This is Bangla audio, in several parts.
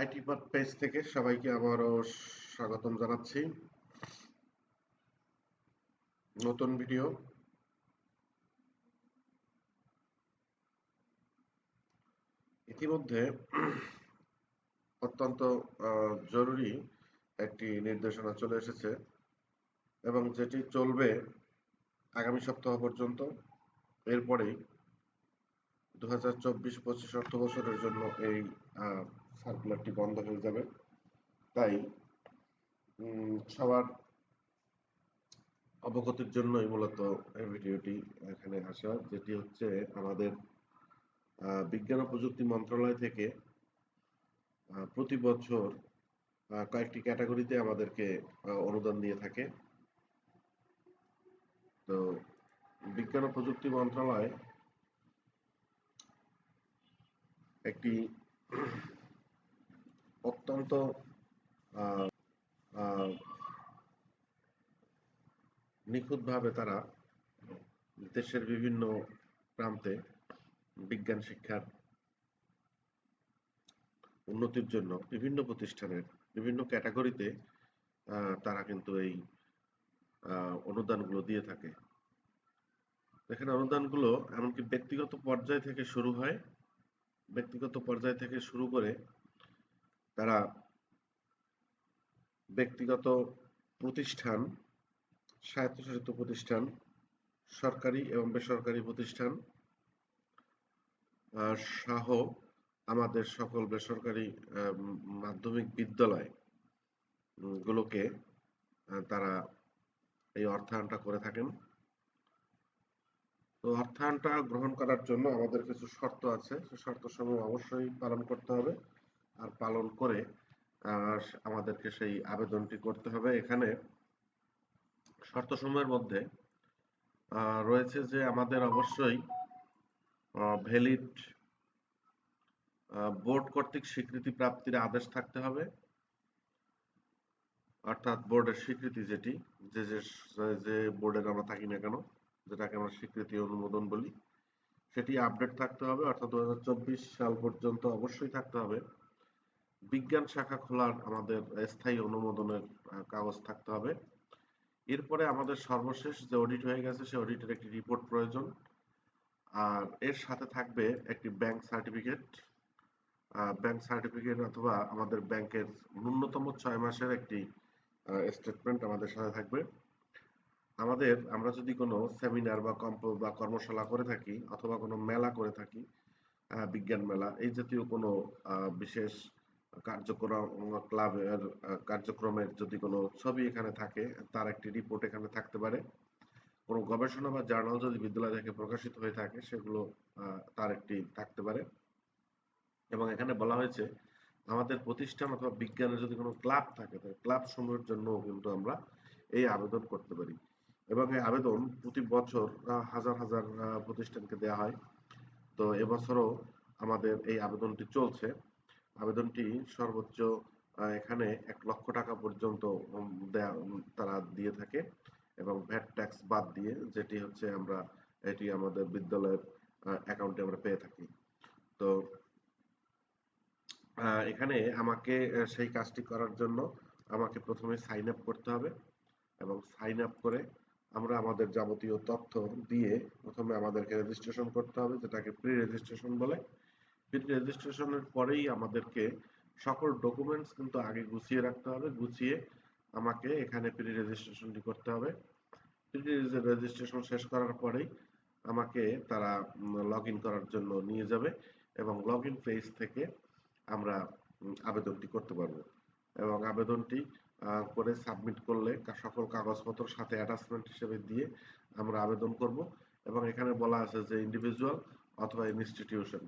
আইটি পাথ পেজ থেকে সবাইকে আবারও স্বাগতম জানাচ্ছি। নতুন ভিডিও। ইতিমধ্যে অত্যন্ত জরুরি একটি নির্দেশনা চলে এসেছে এবং যেটি চলবে আগামী সপ্তাহ পর্যন্ত। এরপরেই দু হাজার চব্বিশ পঁচিশ অর্থ বছরের জন্য এই সার্কুলারটি বন্ধ হয়ে যাবে। তাই সবার অবগতির জন্যই মূলত এই ভিডিওটি এখানে আসা, যেটি হচ্ছে আমাদের বিজ্ঞান ও প্রযুক্তি মন্ত্রণালয় থেকে প্রতি বছর কয়েকটি ক্যাটাগরিতে আমাদেরকে অনুদান দিয়ে থাকে। তো, বিজ্ঞান ও প্রযুক্তি মন্ত্রণালয় একটি অত্যন্ত নিখুঁতভাবে তারা দেশের বিভিন্ন প্রান্তে বিজ্ঞান শিক্ষার উন্নতির জন্য বিভিন্ন প্রতিষ্ঠানের বিভিন্ন ক্যাটাগরিতে তারা কিন্তু এই অনুদানগুলো দিয়ে থাকে। এখানে অনুদানগুলো এমনকি ব্যক্তিগত পর্যায় থেকে শুরু হয়। ব্যক্তিগত পর্যায় থেকে শুরু করে তারা ব্যক্তিগত প্রতিষ্ঠান, স্বায়ত্তশাসিত প্রতিষ্ঠান, সরকারি এবং বেসরকারি প্রতিষ্ঠান সহ আমাদের সকল বেসরকারি মাধ্যমিক বিদ্যালয় গুলোকে তারা এই অর্থায়নটা করে থাকেন। তো অর্থায়নটা গ্রহণ করার জন্য আমাদের কিছু শর্ত আছে। সে শর্ত সমূহ অবশ্যই পালন করতে হবে। আর পালন করে আমাদেরকে সেই আবেদনটি করতে হবে। এখানে শর্ত সমূহের মধ্যে রয়েছে যে আমাদের অবশ্যই ভ্যালিড বোর্ড কর্তৃক স্বীকৃতি প্রাপ্তির আদেশ থাকতে হবে। অর্থাৎ বোর্ডের স্বীকৃতি যেটি, যে যে বোর্ডের আমরা থাকি না কেন, যেটাকে আমরা স্বীকৃতি অনুমোদন বলি, সেটি আপডেট থাকতে হবে। অর্থাৎ দু হাজার চব্বিশ সাল পর্যন্ত অবশ্যই থাকতে হবে। বিজ্ঞান শাখা খোলার আমাদের স্থায়ী অনুমোদনের কাগজ থাকতে হবে। এরপরে আমাদের সর্বশেষ যে অডিট হয়ে গেছে সে অডিটের একটি রিপোর্ট প্রয়োজন। আর এর সাথে থাকবে একটি ব্যাংক সার্টিফিকেট ব্যাংক সার্টিফিকেট অথবা আমাদের ব্যাংকের ন্যূনতম ছয় মাসের একটি স্টেটমেন্ট আমাদের সাথে থাকবে। আমাদের, আমরা যদি কোনো সেমিনার বা কম্প বা কর্মশালা করে থাকি অথবা কোনো মেলা করে থাকি বিজ্ঞান মেলা, এই জাতীয় কোনো বিশেষ কার্যক্রম, ক্লাবের কার্যক্রমের যদি কোনো ছবি এখানে থাকে, তার একটি রিপোর্ট এখানে থাকতে পারে। কোনো গবেষণা বা জার্নাল যদি বিদ্যালয় থেকে প্রকাশিত হয়ে থাকে, সেগুলো তার একটি থাকতে পারে। এবং এখানে বলা হয়েছে, আমাদের প্রতিষ্ঠান অথবা বিজ্ঞানের যদি কোনো ক্লাব থাকে, তাহলে ক্লাব সমূহের জন্য কিন্তু আমরা এই আবেদন করতে পারি। এবং এই আবেদন প্রতি বছর হাজার হাজার প্রতিষ্ঠানকে দেওয়া হয়। তো এবছরও আমাদের এই আবেদনটি চলছে। আবেদনটি সর্বোচ্চ এখানে এক লক্ষ টাকা পর্যন্ত তারা দিয়ে থাকে এবং ভ্যাট ট্যাক্স বাদ দিয়ে যেটি হচ্ছে আমরা, এটি আমাদের বিদ্যালয়ের অ্যাকাউন্টে আমরা পেয়ে থাকি। তো এখানে আমাকে সেই কাজটি করার জন্য আমাকে প্রথমে সাইন আপ করতে হবে এবং সাইন আপ করে আমরা আমাদের যাবতীয় তথ্য দিয়ে প্রথমে আমাদেরকে রেজিস্ট্রেশন করতে হবে, যেটাকে প্রি রেজিস্ট্রেশন বলে। প্রি রেজিস্ট্রেশনের পরেই আমাদেরকে সকল ডকুমেন্টস কিন্তু আগে গুছিয়ে রাখতে হবে, গুছিয়ে আমাকে এখানে প্রি রেজিস্ট্রেশনটি করতে হবে। প্রি রেজিস্ট্রেশন শেষ করার পরেই আমাকে তারা লগ করার জন্য নিয়ে যাবে এবং লগ ইন পেজ থেকে আমরা আবেদনটি করতে পারব। এবং আবেদনটি করে সাবমিট করলে সকল কাগজপত্র সাথে অ্যাটাচমেন্ট হিসেবে দিয়ে আমরা আবেদন করব। এবং এখানে বলা আছে যে ইন্ডিভিজুয়াল অথবা ইনস্টিটিউশন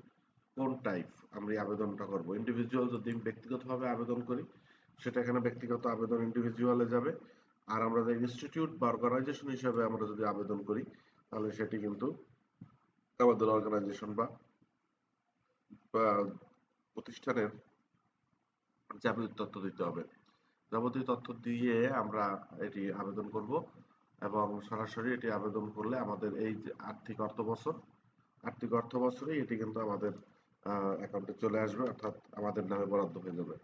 কোন টাইপ আমরা আবেদনটা করব। ইন্ডিভিজুয়াল যদি ব্যক্তিগতভাবে আবেদন করি, সেটা এখানে ব্যক্তিগত আবেদন ইন্ডিভিজুয়ালে যাবে। আর আমরা যে ইনস্টিটিউট বা অর্গানাইজেশন হিসেবে আমরা যদি আবেদন করি, তাহলে সেটি কিন্তু আমাদের অর্গানাইজেশন বা প্রতিষ্ঠানের যাবতীয় তথ্য দিতে হবে। যাবতীয় তথ্য দিয়ে আমরা এটি আবেদন করব এবং সরাসরি এটি আবেদন করলে আমাদের এই যে আর্থিক অর্থ বছর আর্থিক অর্থ বছরে এটি কিন্তু আমাদের অ্যাকাউন্টে চলে আসবে অর্থাৎ আমাদের নামে বরাদ্দ হয়ে যাবে।